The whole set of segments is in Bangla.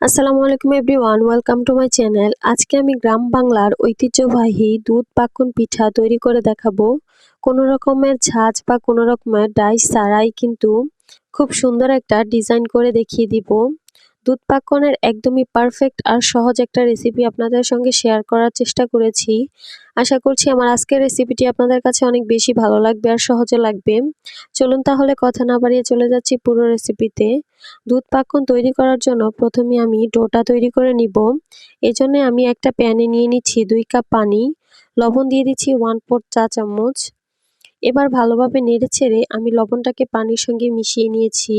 আসসালামু আলাইকুম everyone, welcome to my channel. আজকে আমি গ্রাম বাংলার ঐতিহ্যবাহী দুধ পাকুন পিঠা তৈরি করে দেখাবো। কোনো রকমের ছাঁচ বা কোনো রকমের ডাইস ছাড়াই কিন্তু খুব সুন্দর একটা ডিজাইন করে দেখিয়ে দিব। দুধ পাকনের একদমই পারফেক্ট আর সহজ একটা রেসিপি আপনাদের সঙ্গে শেয়ার করার চেষ্টা করেছি। আশা করছি আমার আজকের রেসিপিটি আপনাদের কাছে অনেক বেশি ভালো লাগবে আর সহজে লাগবে। চলুন তাহলে কথা না বাড়িয়ে চলে যাচ্ছি পুরো রেসিপিতে দুধ পাকন তৈরি করার জন্য প্রথমে আমি ডোটা তৈরি করে নিব। এজন্য আমি একটা প্যানে নিয়ে নিচ্ছি দুই কাপ পানি। লবণ দিয়ে দিচ্ছি ওয়ান ফোর চা চামচ। এবার ভালোভাবে নেড়ে ছেড়ে আমি লবণটাকে পানির সঙ্গে মিশিয়ে নিয়েছি।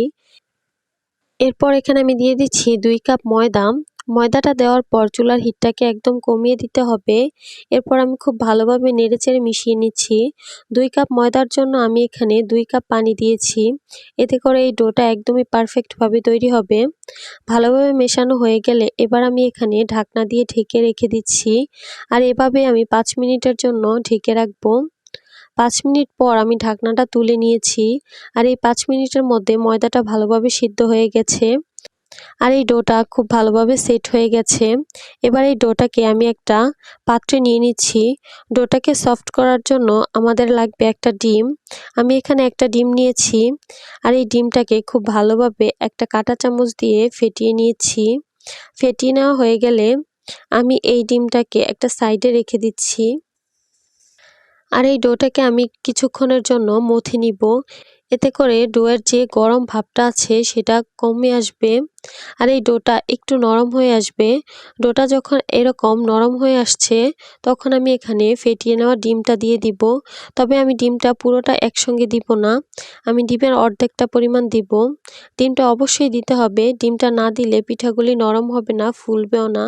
এরপর এখানে আমি দিয়ে দিচ্ছি দুই কাপ ময়দা। ময়দাটা দেওয়ার পর চুলার হিটটাকে একদম কমিয়ে দিতে হবে। এরপর আমি খুব ভালোভাবে নেড়েচেড়ে মিশিয়ে নিচ্ছি। দুই কাপ ময়দার জন্য আমি এখানে দুই কাপ পানি দিয়েছি। এতে করে এই ডোটা একদমই পারফেক্টভাবে তৈরি হবে। ভালোভাবে মেশানো হয়ে গেলে এবার আমি এখানে ঢাকনা দিয়ে ঢেকে রেখে দিচ্ছি। আর এভাবে আমি পাঁচ মিনিটের জন্য ঢেকে রাখব। পাঁচ মিনিট পর আমি ঢাকনাটা তুলে নিয়েছি। আর এই পাঁচ মিনিটের মধ্যে ময়দাটা ভালোভাবে সিদ্ধ হয়ে গেছে। আর এই ডোটা খুব ভালোভাবে সেট হয়ে গেছে। এবার এই ডোটাকে আমি একটা পাত্রে নিয়ে নিচ্ছি। ডোটাকে সফট করার জন্য আমাদের লাগবে একটা ডিম। আমি এখানে একটা ডিম নিয়েছি। আর এই ডিমটাকে খুব ভালোভাবে একটা কাঁটা চামচ দিয়ে ফেটিয়ে নিয়েছি। ফেটিয়ে নেওয়া হয়ে গেলে আমি এই ডিমটাকে একটা সাইডে রেখে দিচ্ছি। আর এই ডোটাকে আমি কিছুক্ষণের জন্য মথে নিব। এতে করে ডোয়ের যে গরম ভাবটা আছে সেটা কমে আসবে আর এই ডোটা একটু নরম হয়ে আসবে। ডোটা যখন এরকম নরম হয়ে আসছে, তখন আমি এখানে ফেটিয়ে নেওয়া ডিমটা দিয়ে দিব। তবে আমি ডিমটা পুরোটা একসঙ্গে দিব না। আমি ডিমের অর্ধেকটা পরিমাণ দিব। ডিমটা অবশ্যই দিতে হবে। ডিমটা না দিলে পিঠাগুলি নরম হবে না, ফুলবেও না।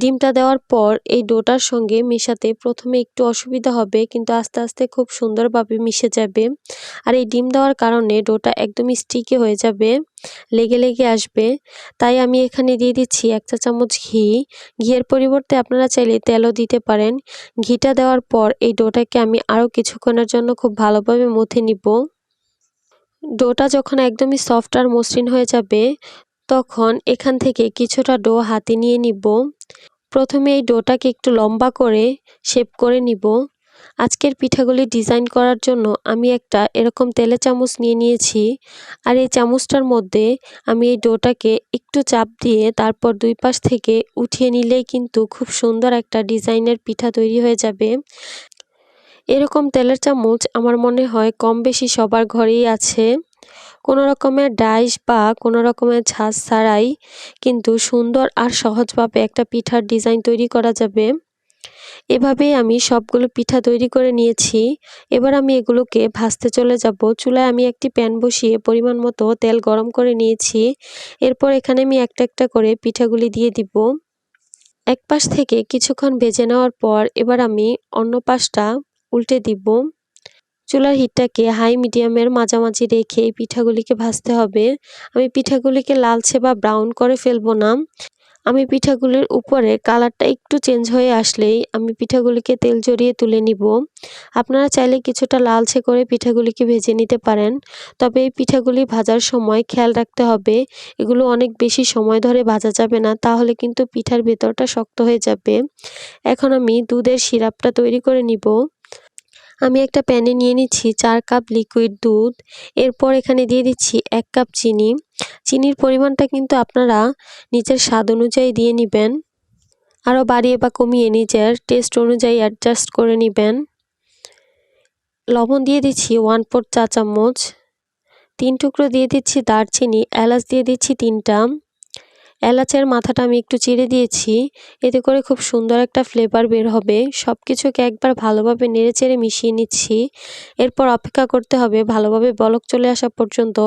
ডিমটা দেওয়ার পর এই ডোটার সঙ্গে মেশাতে প্রথমে একটু অসুবিধা হবে, কিন্তু আস্তে আস্তে খুব সুন্দরভাবে মিশে যাবে। আর এই ডিম দেওয়ার কারণে ডোটা একদমই স্টিকি হয়ে যাবে, লেগে লেগে আসবে। তাই আমি এখানে দিয়ে দিচ্ছি এক চা চামচ ঘি। ঘিয়ের পরিবর্তে আপনারা চাইলে তেলও দিতে পারেন। ঘিটা দেওয়ার পর এই ডোটাকে আমি আরও কিছুক্ষণের জন্য খুব ভালোভাবে মথে নিব। ডোটা যখন একদমই সফট আর মসৃণ হয়ে যাবে, তখন এখান থেকে কিছুটা ডো হাতে নিয়ে নিব। প্রথমে এই ডোটাকে একটু লম্বা করে শেপ করে নিব। আজকের পিঠাগুলি ডিজাইন করার জন্য আমি একটা এরকম তেলে চামচ নিয়ে নিয়েছি। আর এই চামচটার মধ্যে আমি এই ডোটাকে একটু চাপ দিয়ে তারপর দুই পাশ থেকে উঠিয়ে নিলেই কিন্তু খুব সুন্দর একটা ডিজাইনের পিঠা তৈরি হয়ে যাবে। এরকম তেলের চামচ আমার মনে হয় কম বেশি সবার ঘরেই আছে। কোনো রকমের ডাইস বা কোনো রকমের ঝাঁজ ছাড়াই কিন্তু সুন্দর আর সহজভাবে একটা পিঠার ডিজাইন তৈরি করা যাবে। এভাবেই আমি সবগুলো পিঠা তৈরি করে নিয়েছি। এবার আমি এগুলোকে ভাজতে চলে যাব। চুলায় আমি একটি প্যান বসিয়ে পরিমাণ মতো তেল গরম করে নিয়েছি। এরপর এখানে আমি একটা একটা করে পিঠাগুলি দিয়ে দিব। এক পাশ থেকে কিছুক্ষণ ভেজে নেওয়ার পর এবার আমি অন্য পাশটা উল্টে দিব। চুলার হিটটাকে হাই মিডিয়ামের মাঝামাঝি রেখে এই পিঠাগুলিকে ভাজতে হবে। আমি পিঠাগুলিকে লালচে বা ব্রাউন করে ফেলব না। আমি পিঠাগুলির উপরে কালারটা একটু চেঞ্জ হয়ে আসলেই আমি পিঠাগুলিকে তেল জড়িয়ে তুলে নিব। আপনারা চাইলে কিছুটা লালচে করে পিঠাগুলিকে ভেজে নিতে পারেন। তবে এই পিঠাগুলি ভাজার সময় খেয়াল রাখতে হবে। এগুলো অনেক বেশি সময় ধরে ভাজা যাবে না, তাহলে কিন্তু পিঠার ভেতরটা শক্ত হয়ে যাবে। এখন আমি দুধের সিরাপটা তৈরি করে নিব। আমি একটা প্যানে নিয়ে নিচ্ছি চার কাপ লিকুইড দুধ। এরপর এখানে দিয়ে দিচ্ছি এক কাপ চিনি। চিনির পরিমাণটা কিন্তু আপনারা নিজের স্বাদ অনুযায়ী দিয়ে নেবেন। আরও বাড়িয়ে বা কমিয়ে নিজের টেস্ট অনুযায়ী অ্যাডজাস্ট করে নেবেন। লবণ দিয়ে দিচ্ছি ওয়ান ফোর চা চামচ তিন টুকরো দিয়ে দিচ্ছি দারচিনি, এলাচ দিয়ে দিচ্ছি তিনটা। এলাচের মাথাটা আমি একটু চিড়ে দিয়েছি। এতে করে খুব সুন্দর একটা ফ্লেভার বের হবে। সব কিছুকে একবার ভালোভাবে নেড়ে চেড়ে মিশিয়ে নিচ্ছি। এরপর অপেক্ষা করতে হবে ভালোভাবে বলক চলে আসা পর্যন্ত।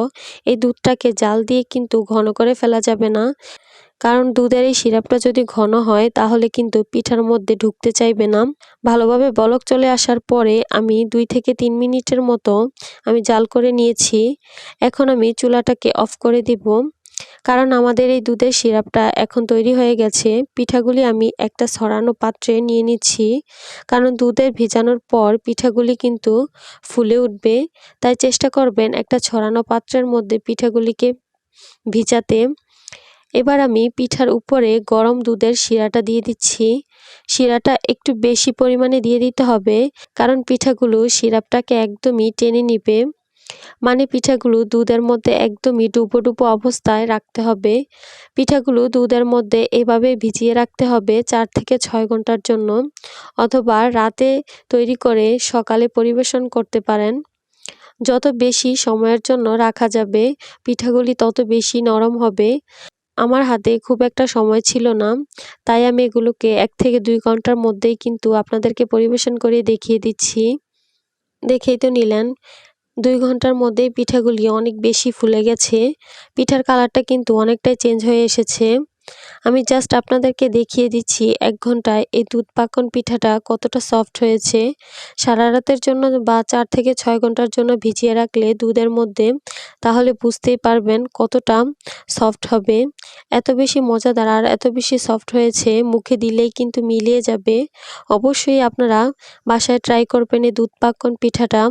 এই দুধটাকে জাল দিয়ে কিন্তু ঘন করে ফেলা যাবে না। কারণ দুধের এই সিরাপটা যদি ঘন হয়, তাহলে কিন্তু পিঠার মধ্যে ঢুকতে চাইবে না। ভালোভাবে বলক চলে আসার পরে আমি দুই থেকে তিন মিনিটের মতো আমি জাল করে নিয়েছি। এখন আমি চুলাটাকে অফ করে দিব। কারণ আমাদের এই দুধের সিরাপটা এখন তৈরি হয়ে গেছে। পিঠাগুলি আমি একটা ছড়ানো পাত্রে নিয়ে নিচ্ছি। কারণ দুধের ভেজানোর পর পিঠাগুলি কিন্তু ফুলে উঠবে। তাই চেষ্টা করবেন একটা ছড়ানো পাত্রের মধ্যে পিঠাগুলিকে ভিজাতে। এবার আমি পিঠার উপরে গরম দুধের শিরাটা দিয়ে দিচ্ছি। শিরাটা একটু বেশি পরিমাণে দিয়ে দিতে হবে, কারণ পিঠাগুলো সিরাপটাকে একদমই টেনে নিবে। মানে পিঠাগুলো দুধের মধ্যে একদমই ডুবো ডুবো অবস্থায় রাখতে হবে। পিঠাগুলো দুধের মধ্যে এভাবে ভিজিয়ে রাখতে হবে চার থেকে ছয় ঘণ্টার জন্য অথবা রাতে তৈরি করে সকালে পরিবেশন করতে পারেন। যত বেশি সময়ের জন্য রাখা যাবে, পিঠাগুলি তত বেশি নরম হবে। আমার হাতে খুব একটা সময় ছিল না, তাই আমি এগুলোকে এক থেকে দুই ঘণ্টার মধ্যেই কিন্তু আপনাদেরকে পরিবেশন করে দেখিয়ে দিচ্ছি। দেখেই তো নিলেন দুই ঘণ্টার মধ্যেই পিঠাগুলি অনেক বেশি ফুলে গেছে। পিঠার কালারটা কিন্তু অনেকটাই চেঞ্জ হয়ে এসেছে। আমি জাস্ট আপনাদেরকে দেখিয়ে দিচ্ছি এক ঘন্টায় এই দুধ পাকন পিঠাটা কতটা সফট হয়েছে। সারা রাতের জন্য বা চার থেকে ছয় ঘণ্টার জন্য ভিজিয়ে রাখলে দুধের মধ্যে তাহলে বুঝতেই পারবেন কতটা সফট হবে। এত বেশি মজাদার আর এত বেশি সফট হয়েছে, মুখে দিলেই কিন্তু মিলিয়ে যাবে। অবশ্যই আপনারা বাসায় ট্রাই করবেন এই দুধ পাকন পিঠাটা।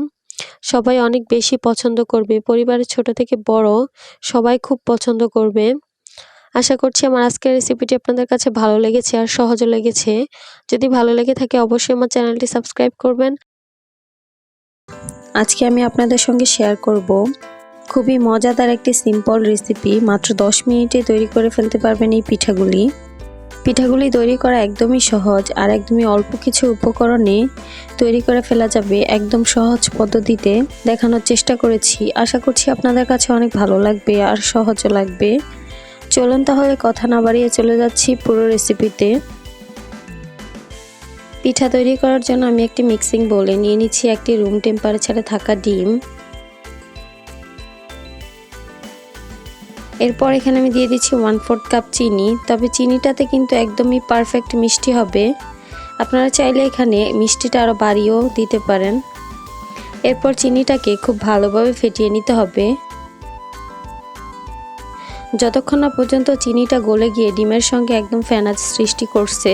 সবাই অনেক বেশি পছন্দ করবে। পরিবারের ছোট থেকে বড় সবাই খুব পছন্দ করবে। আশা করছি আমার আজকের রেসিপিটি আপনাদের কাছে ভালো লেগেছে আর সহজও লেগেছে। যদি ভালো লেগে থাকে অবশ্যই আমার চ্যানেলটি সাবস্ক্রাইব করবেন। আজকে আমি আপনাদের সঙ্গে শেয়ার করব খুবই মজাদার একটি সিম্পল রেসিপি মাত্র 10 মিনিটে তৈরি করে ফেলতে পারবেন এই পিঠাগুলি। পিঠাগুলি তৈরি করা একদমই সহজ আর একদমই অল্প কিছু উপকরণে তৈরি করে ফেলা যাবে একদম সহজ পদ্ধতিতে দেখানোর চেষ্টা করেছি। আশা করছি আপনাদের কাছে অনেক ভালো লাগবে আর সহজও লাগবে। চলুন তাহলে কথা না বাড়িয়ে চলে যাচ্ছি পুরো রেসিপিতে। পিঠা তৈরি করার জন্য আমি একটি মিক্সিং বলে নিয়ে নিচ্ছি একটি রুম টেম্পারেচারে থাকা ডিম। এরপর এখানে আমি দিয়ে দিচ্ছি ওয়ান ফোর্থ কাপ চিনি। তবে চিনিটাতে কিন্তু একদমই পারফেক্ট মিষ্টি হবে। আপনারা চাইলে এখানে মিষ্টিটা আরও বাড়িয়েও দিতে পারেন। এরপর চিনিটাকে খুব ভালোভাবে ফেটিয়ে নিতে হবে। যতক্ষণ না পর্যন্ত চিনিটা গলে গিয়ে ডিমের সঙ্গে একদম ফেনাজ সৃষ্টি করছে,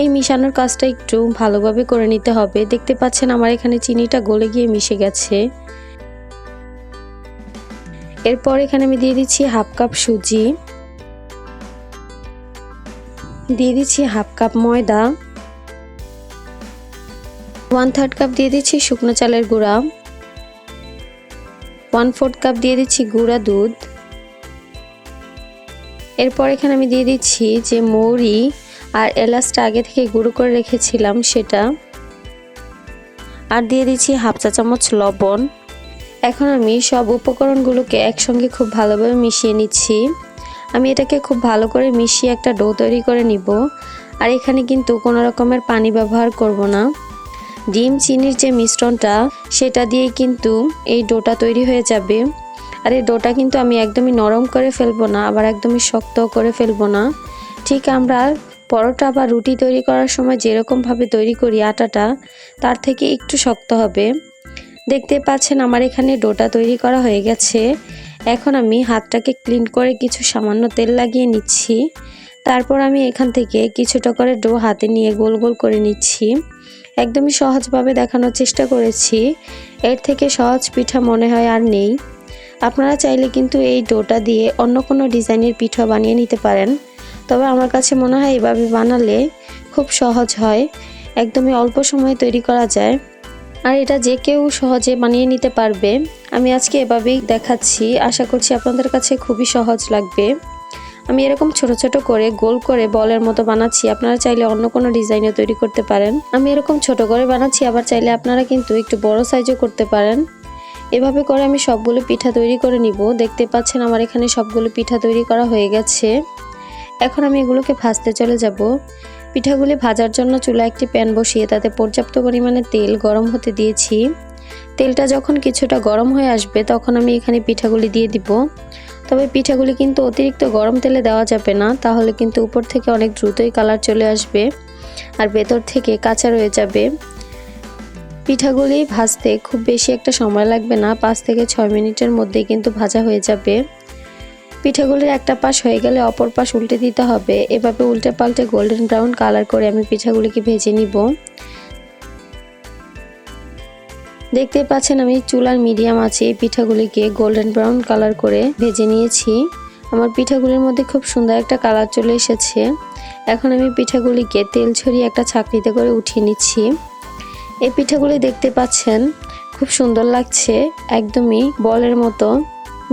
এই মিশানোর কাজটা একটু ভালোভাবে করে নিতে হবে। দেখতে পাচ্ছেন আমার এখানে চিনিটা গলে গিয়ে মিশে গেছে। এরপর এখানে আমি দিয়ে দিচ্ছি হাফ কাপ সুজি। দিয়ে দিচ্ছি হাফ কাপ ময়দা। ওয়ান থার্ড কাপ দিয়ে দিচ্ছি শুকনো চালের গুঁড়া। ওয়ান ফোর্থ কাপ দিয়ে দিচ্ছি গুঁড়া দুধ। এরপর এখানে আমি দিয়ে দিচ্ছি যে মৌরি আর এলাচটা আগে থেকে গুঁড়ো করে রেখেছিলাম সেটা। আর দিয়ে দিচ্ছি হাফ চা চামচ লবণ। এখন আমি সব উপকরণগুলোকে একসঙ্গে খুব ভালোভাবে মিশিয়ে নিচ্ছি। আমি এটাকে খুব ভালো করে মিশিয়ে একটা ডো তৈরি করে নিব। আর এখানে কিন্তু কোনো রকমের পানি ব্যবহার করব না। ডিম, চিনির যে মিশ্রণটা, সেটা দিয়ে কিন্তু এই ডোটা তৈরি হয়ে যাবে। আর এই ডোটা কিন্তু আমি একদমই নরম করে ফেলব না, আবার একদমই শক্ত করে ফেলব না। ঠিক আমরা পরোটা বা রুটি তৈরি করার সময় যেরকমভাবে তৈরি করি আটাটা, তার থেকে একটু শক্ত হবে। দেখতে পাচ্ছেন আমার এখানে ডোটা তৈরি করা হয়ে গেছে। এখন আমি হাতটাকে ক্লিন করে কিছু সামান্য তেল লাগিয়ে নিচ্ছি। তারপর আমি এখান থেকে কিছুটা করে ডো হাতে নিয়ে গোল গোল করে নিচ্ছি। একদমই সহজভাবে দেখানোর চেষ্টা করেছি। এর থেকে সহজ পিঠা মনে হয় আর নেই। আপনারা চাইলে কিন্তু এই ডোটা দিয়ে অন্য কোনো ডিজাইনের পিঠা বানিয়ে নিতে পারেন। তবে আমার কাছে মনে হয় এভাবে বানালে খুব সহজ হয়। একদমই অল্প সময়ে তৈরি করা যায়। আর এটা যে কেউ সহজে বানিয়ে নিতে পারবে, আমি আজকে এভাবেই দেখাচ্ছি। আশা করছি আপনাদের কাছে খুবই সহজ লাগবে। আমি এরকম ছোট ছোট করে গোল করে বলের মতো বানাচ্ছি, আপনারা চাইলে অন্য কোনো ডিজাইনে তৈরি করতে পারেন। আমি এরকম ছোট করে বানাচ্ছি, আবার চাইলে আপনারা কিন্তু একটু বড় সাইজও করতে পারেন। এভাবে করে আমি সবগুলো পিঠা তৈরি করে নিব। দেখতে পাচ্ছেন আমার এখানে সবগুলো পিঠা তৈরি করা হয়ে গেছে। এখন আমি এগুলোকে ভাজতে চলে যাব। পিঠাগুলি ভাজার জন্য চুলা একটি প্যান বসিয়ে তাতে পর্যাপ্ত পরিমাণে তেল গরম হতে দিয়েছি। তেলটা যখন কিছুটা গরম হয়ে আসবে, তখন আমি এখানে পিঠাগুলি দিয়ে দিব। তবে পিঠাগুলি কিন্তু অতিরিক্ত গরম তেলে দেওয়া যাবে না, তাহলে কিন্তু উপর থেকে অনেক দ্রুতই কালার চলে আসবে আর ভেতর থেকে কাঁচা রয়ে যাবে। পিঠাগুলি ভাজতে খুব বেশি একটা সময় লাগবে না, পাঁচ থেকে ছয় মিনিটের মধ্যেই কিন্তু ভাজা হয়ে যাবে। পিঠাগুলির একটা পাশ হয়ে গেলে অপর পাশ উল্টে দিতে হবে। এভাবে উল্টে পাল্টে গোল্ডেন ব্রাউন কালার করে আমি পিঠাগুলিকে ভেজে নিব। দেখতে পাচ্ছেন আমি চুলার মিডিয়াম আছে, এই পিঠাগুলিকে গোল্ডেন ব্রাউন কালার করে ভেজে নিয়েছি। আমার পিঠাগুলির মধ্যে খুব সুন্দর একটা কালার চলে এসেছে। এখন আমি পিঠাগুলিকে তেল ছড়িয়ে একটা ছাকনিতে করে উঠিয়ে নিচ্ছি। এই পিঠাগুলি দেখতে পাচ্ছেন, খুব সুন্দর লাগছে, একদমই বলের মতো।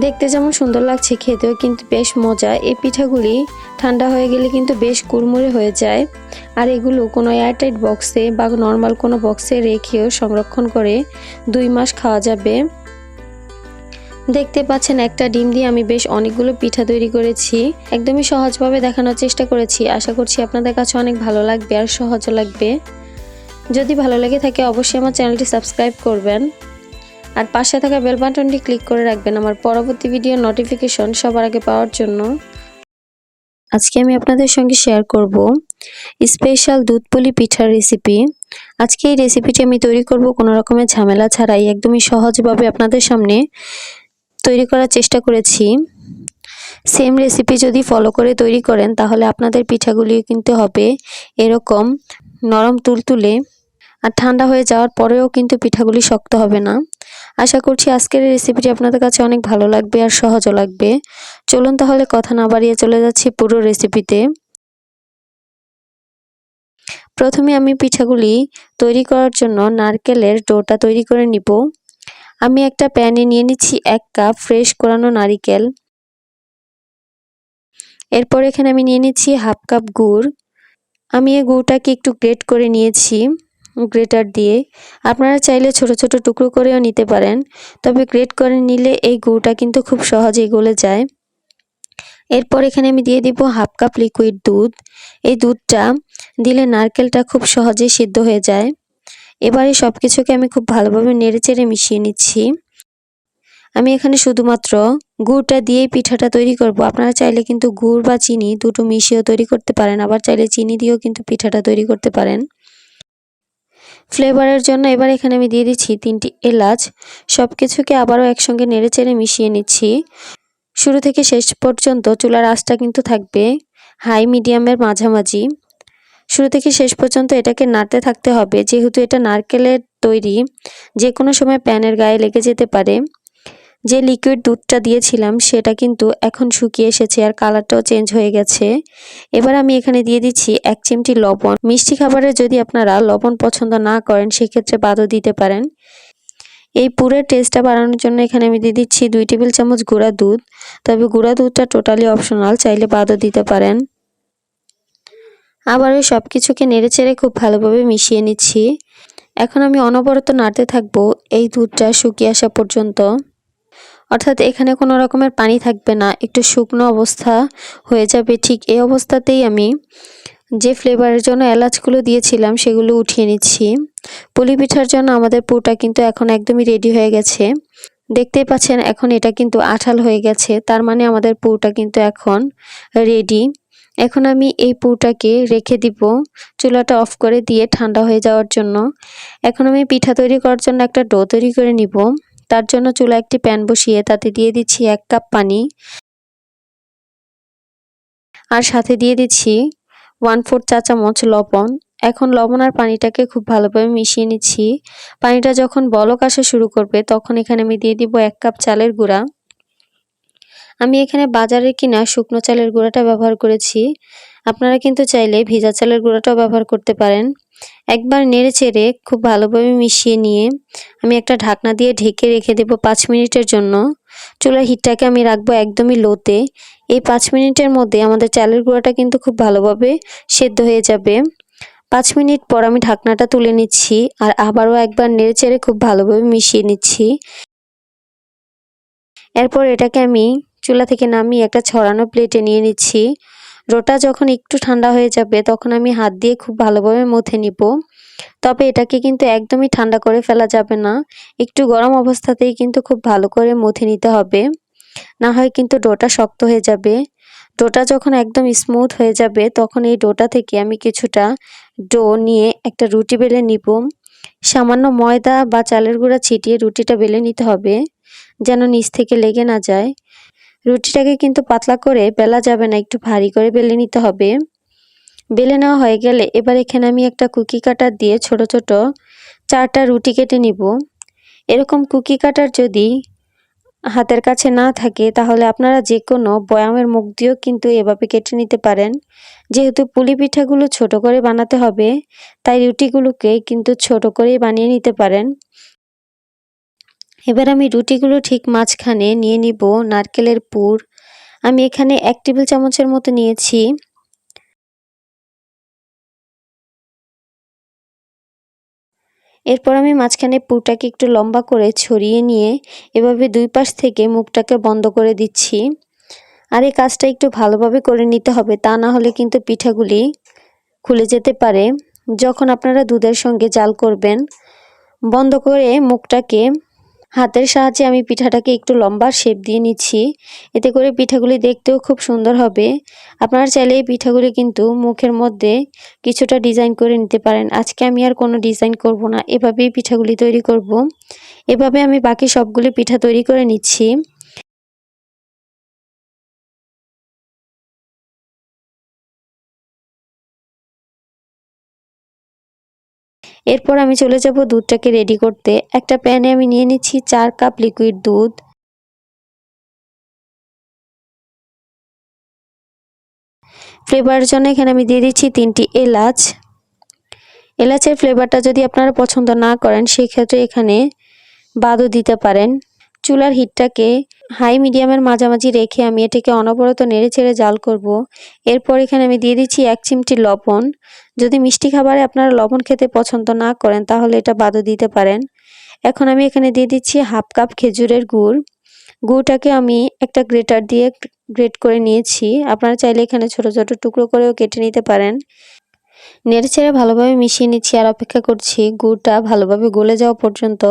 দেখতে যেমন সুন্দর লাগছে খেতেও কিন্তু বেশ মজা। এই পিঠাগুলি ঠান্ডা হয়ে গেলে কিন্তু বেশ কুড়মুড়ে হয়ে যায়। আর এগুলো কোনো এয়ারটাইট বক্সে বা নর্মাল কোনো বক্সে রেখেও সংরক্ষণ করে দুই মাস খাওয়া যাবে। দেখতে পাচ্ছেন একটা ডিম দিয়ে আমি বেশ অনেকগুলো পিঠা তৈরি করেছি। একদমই সহজভাবে দেখানোর চেষ্টা করেছি। আশা করছি আপনাদের কাছে অনেক ভালো লাগবে আর সহজও লাগবে। যদি ভালো লেগে থাকে অবশ্যই আমার চ্যানেলটি সাবস্ক্রাইব করবেন। আর পাশে থাকা বেল বাটনটি ক্লিক করে রাখবেন আমার পরবর্তী ভিডিও নোটিফিকেশন সবার আগে পাওয়ার জন্য। আজকে আমি আপনাদের সঙ্গে শেয়ার করব স্পেশাল দুধ পুলি পিঠার রেসিপি। আজকে এই রেসিপিটি আমি তৈরি করব কোনো রকমের ঝামেলা ছাড়াই, একদমই সহজভাবে আপনাদের সামনে তৈরি করার চেষ্টা করেছি। সেম রেসিপি যদি ফলো করে তৈরি করেন, তাহলে আপনাদের পিঠাগুলি কিন্তু হবে এরকম নরম তুলতুলে আর ঠান্ডা হয়ে যাওয়ার পরেও কিন্তু পিঠাগুলি শক্ত হবে না। আশা করছি আজকের এই রেসিপিটি আপনাদের কাছে অনেক ভালো লাগবে আর সহজও লাগবে। চলুন তাহলে কথা না বাড়িয়ে চলে যাচ্ছি পুরো রেসিপিতে প্রথমে আমি পিঠাগুলি তৈরি করার জন্য নারকেলের ডোটা তৈরি করে নিব। আমি একটা প্যানে নিয়ে নিচ্ছি এক কাপ ফ্রেশ কোরানো নারিকেল। এরপর এখানে আমি নিয়ে নিচ্ছি হাফ কাপ গুড়। আমি এই গুড়টাকে একটু গ্রেট করে নিয়েছি। গ্রেটার দিয়ে। আপনারা চাইলে ছোট ছোট টুকরো করেও নিতে পারেন, তবে গ্রেট করে নিলে এই গুড়টা কিন্তু খুব সহজেই গলে যায়। এরপর এখানে আমি দিয়ে দিব হাফ কাপ লিকুইড দুধ। এই দুধটা দিলে নারকেলটা খুব সহজেই সিদ্ধ হয়ে যায়। এবারে সব কিছুকে আমি খুব ভালোভাবে নেড়েচেড়ে মিশিয়ে নিচ্ছি। আমি এখানে শুধুমাত্র গুড়টা দিয়েই পিঠাটা তৈরি করব। আপনারা চাইলে কিন্তু গুড় বা চিনি দুটো মিশিয়েও তৈরি করতে পারেন, আবার চাইলে চিনি দিয়েও কিন্তু পিঠাটা তৈরি করতে পারেন। ফ্লেভারের জন্য এবার এখানে আমি দিয়ে দিচ্ছি তিনটি এলাচ। সব কিছুকে আবারও একসঙ্গে নেড়েচেড়ে মিশিয়ে নিচ্ছি। শুরু থেকে শেষ পর্যন্ত চুলার আঁচটা কিন্তু থাকবে হাই মিডিয়ামের মাঝামাঝি। শুরু থেকে শেষ পর্যন্ত এটাকে নাড়তে থাকতে হবে, যেহেতু এটা নারকেলের তৈরি যে কোনো সময় প্যানের গায়ে লেগে যেতে পারে। যে লিকুইড দুধটা দিয়েছিলাম, সেটা কিন্তু এখন শুকিয়ে এসেছে আর কালারটাও চেঞ্জ হয়ে গেছে। এবার আমি এখানে দিয়ে দিচ্ছি এক চিমটি লবণ। মিষ্টি খাবারে যদি আপনারা লবণ পছন্দ না করেন, সেক্ষেত্রে বাদও দিতে পারেন। এই পুরের টেস্টটা বাড়ানোর জন্য এখানে আমি দিয়ে দিচ্ছি দুই টেবিল চামচ গুঁড়া দুধ। তবে গুঁড়া দুধটা টোটালি অপশনাল চাইলে বাদও দিতে পারেন। আবার ওই সব কিছুকে নেড়ে চেড়ে খুব ভালোভাবে মিশিয়ে নিচ্ছি। এখন আমি অনবরত নাড়তে থাকব এই দুধটা শুকিয়ে আসা পর্যন্ত। অর্থাৎ এখানে কোনো রকমের পানি থাকবে না, একটু শুকনো অবস্থা হয়ে যাবে। ঠিক এই অবস্থাতেই আমি যে ফ্লেভারের জন্য এলাচগুলো দিয়েছিলাম সেগুলো উঠিয়ে নিচ্ছি। পুলি পিঠার জন্য আমাদের পুরটা কিন্তু এখন একদমই রেডি হয়ে গেছে। দেখতেই পাচ্ছেন, এখন এটা কিন্তু আঠাল হয়ে গেছে, তার মানে আমাদের পুরটা কিন্তু এখন রেডি এখন আমি এই পুরটাকে রেখে দিব চুলাটা অফ করে দিয়ে ঠান্ডা হয়ে যাওয়ার জন্য। এখন আমি পিঠা তৈরি করার জন্য একটা ডো তৈরি করে নিব। তার জন্য চুলা একটি প্যান বসিয়ে তাতে দিয়ে দিচ্ছি এক কাপ পানি। আর সাথে দিয়ে দিচ্ছি ওয়ান ফোর চা চামচ লবণ। এখন লবণ আর পানিটাকে খুব ভালোভাবে মিশিয়ে নিচ্ছি। পানিটা যখন বলক আসা শুরু করবে, তখন এখানে আমি দিয়ে দিব এক কাপ চালের গুঁড়া। আমি এখানে বাজারে কিনা শুকনো চালের গুঁড়াটা ব্যবহার করেছি। আপনারা কিন্তু চাইলে ভিজা চালের গুঁড়াটাও ব্যবহার করতে পারেন। একবার নেড়ে চেড়ে খুব ভালোভাবে মিশিয়ে নিয়ে আমি একটা ঢাকনা দিয়ে ঢেকে রেখে দেবো পাঁচ মিনিটের জন্য। চুলার হিটটাকে আমি রাখব একদমই লোতে। এই পাঁচ মিনিটের মধ্যে আমাদের চালের গুঁড়াটা কিন্তু খুব ভালোভাবে সেদ্ধ হয়ে যাবে। পাঁচ মিনিট পর আমি ঢাকনাটা তুলে নিচ্ছি আর আবারও একবার নেড়ে চেড়ে খুব ভালোভাবে মিশিয়ে নিচ্ছি। এরপর এটাকে আমি চুলা থেকে নামিয়ে একটা ছড়ানো প্লেটে নিয়ে নিচ্ছি। রোটা যখন একটু ঠান্ডা হয়ে যাবে, তখন আমি হাত দিয়ে খুব ভালোভাবে মথে নিব। তবে এটাকে কিন্তু একদমই ঠান্ডা করে ফেলা যাবে না। একটু গরম অবস্থাতেই কিন্তু খুব ভালো করে মথে নিতে হবে। না হয় কিন্তু ডোটা শক্ত হয়ে যাবে। ডোটা যখন একদম স্মুথ হয়ে যাবে, তখন এই ডোটা থেকে আমি কিছুটা ডো নিয়ে একটা রুটি বেলে নিব। সামান্য ময়দা বা চালের গুঁড়া ছিটিয়ে রুটিটা বেলে নিতে হবে, যেন নিচ থেকে লেগে না যায়। রুটিটাকে কিন্তু পাতলা করে বেলা যাবে না, একটু ভারী করে বেলে নিতে হবে। বেলে নেওয়া হয়ে গেলে এবার এখানে আমি একটা কুকি কাটার দিয়ে ছোট ছোট চারটা রুটি কেটে নিব। এরকম কুকি কাটার যদি হাতের কাছে না থাকে, তাহলে আপনারা যে কোনো বয়ামের মুখ দিয়েও কিন্তু এভাবে কেটে নিতে পারেন। যেহেতু পুলি পিঠাগুলো ছোট করে বানাতে হবে, তাই রুটিগুলোকে কিন্তু ছোট করেই বানিয়ে নিতে পারেন। এবার আমি রুটিগুলো ঠিক মাঝখানে নিয়ে নিব, নারকেলের পুর। আমি এখানে এক টেবিল চামচের মতো নিয়েছি। এরপর আমি মাঝখানে পুরটাকে একটু লম্বা করে ছড়িয়ে নিয়ে এভাবে দুই পাশ থেকে মুখটাকে বন্ধ করে দিচ্ছি। আর এই কাজটা একটু ভালোভাবে করে নিতে হবে, তা না হলে কিন্তু পিঠাগুলি খুলে যেতে পারে। যখন আপনারা দুধের সঙ্গে জাল করবেন, বন্ধ করে মুখটাকে হাতের সাহায্যে আমি পিঠাটাকে একটু লম্বা শেপ দিয়ে নিচ্ছি। এতে করে পিঠাগুলি দেখতেও খুব সুন্দর হবে। আপনারা চাইলে এই পিঠাগুলি কিন্তু মুখের মধ্যে কিছুটা ডিজাইন করে নিতে পারেন। আজকে আমি আর কোনো ডিজাইন করব না। এভাবেই পিঠাগুলি তৈরি করব। এভাবে আমি বাকি সবগুলি পিঠা তৈরি করে নিচ্ছি। এরপর আমি চলে যাব দুধটাকে রেডি করতে। একটা প্যানে আমি নিয়ে নিচ্ছি চার কাপ লিকুইড দুধ। ফ্লেভারের জন্য এখানে আমি দিয়ে দিচ্ছি তিনটি এলাচ। এলাচের ফ্লেভারটা যদি আপনারা পছন্দ না করেন, সেই ক্ষেত্রে এখানে বাদও দিতে পারেন। চুলার হিটটাকে হাই মিডিয়ামের মাঝামাঝি রেখে আমি এটাকে অনবরত নেড়ে ছেড়ে জাল করব। এরপর এখানে আমি দিয়ে দিচ্ছি এক চিমটি লবণ। যদি মিষ্টি খাবারে আপনারা লবণ খেতে পছন্দ না করেন, তাহলে এটা বাদও দিতে পারেন। এখন আমি এখানে দিয়ে দিচ্ছি হাফ কাপ খেজুরের গুড়। গুড়টাকে আমি একটা গ্রেটার দিয়ে গ্রেট করে নিয়েছি। আপনারা চাইলে এখানে ছোট ছোট টুকরো করেও কেটে নিতে পারেন। নেড়ে ছেড়ে ভালোভাবে মিশিয়ে নিচ্ছি আর অপেক্ষা করছি। গুড়টা ভালোভাবে গলে যাওয়া পর্যন্ত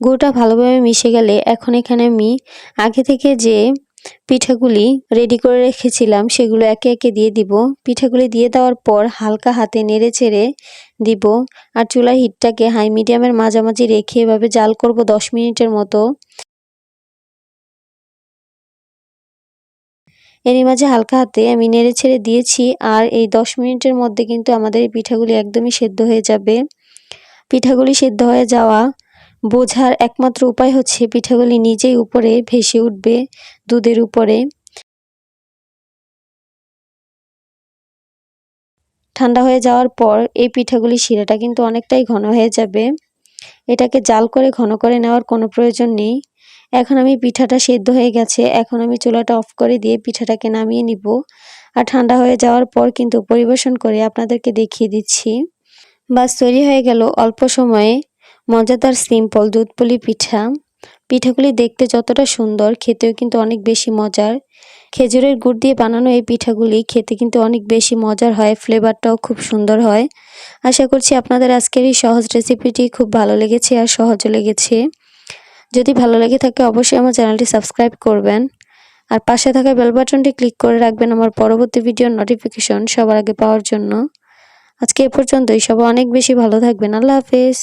গুড়টা ভালোভাবে মিশে গেলে এখন এখানে আমি আগে থেকে যে পিঠাগুলি রেডি করে রেখেছিলাম, সেগুলো একে একে দিয়ে দিব। পিঠাগুলি দিয়ে দেওয়ার পর হালকা হাতে নেড়ে চেড়ে দিব আর চুলার হিটটাকে হাই মিডিয়ামের মাঝামাঝি রেখে এভাবে জাল করব দশ মিনিটের মতো। এরই মাঝে হালকা হাতে আমি নেড়ে ছেড়ে দিয়েছি আর এই দশ মিনিটের মধ্যে কিন্তু আমাদের এই পিঠাগুলি একদমই সেদ্ধ হয়ে যাবে। পিঠাগুলি সেদ্ধ হয়ে যাওয়া বোঝার একমাত্র উপায় হচ্ছে পিঠাগুলি নিজেই উপরে ভেসে উঠবে দুধের উপরে। ঠান্ডা হয়ে যাওয়ার পর এই পিঠাগুলি শিরাটা কিন্তু অনেকটাই ঘন হয়ে যাবে। এটাকে জাল করে ঘন করে নেওয়ার কোনো প্রয়োজন নেই। এখন আমি পিঠাটা সেদ্ধ হয়ে গেছে, এখন আমি চুলাটা অফ করে দিয়ে পিঠাটাকে নামিয়ে নিব। আর ঠান্ডা হয়ে যাওয়ার পর কিন্তু পরিবেশন করে আপনাদেরকে দেখিয়ে দিচ্ছি। বাস তৈরি হয়ে গেল অল্প সময়ে। মজাদার সিম্পল দুধপুলি পিঠা। পিঠাগুলি দেখতে যতটা সুন্দর, খেতেও কিন্তু অনেক বেশি মজার। খেজুরের গুড় দিয়ে বানানো এই পিঠাগুলি খেতে কিন্তু অনেক বেশি মজার হয় ফ্লেভারটাও খুব সুন্দর হয়। আশা করছি আপনাদের আজকের এই সহজ রেসিপিটি খুব ভালো লেগেছে আর সহজও লেগেছে। যদি ভালো লেগে থাকে অবশ্যই আমার চ্যানেলটি সাবস্ক্রাইব করবেন। আর পাশে থাকা বেল বাটনটি ক্লিক করে রাখবেন আমার পরবর্তী ভিডিওর নোটিফিকেশন সবার আগে পাওয়ার জন্য। আজকে এ পর্যন্তই, সবাই অনেক বেশি ভালো থাকবেন। আল্লাহ হাফেজ।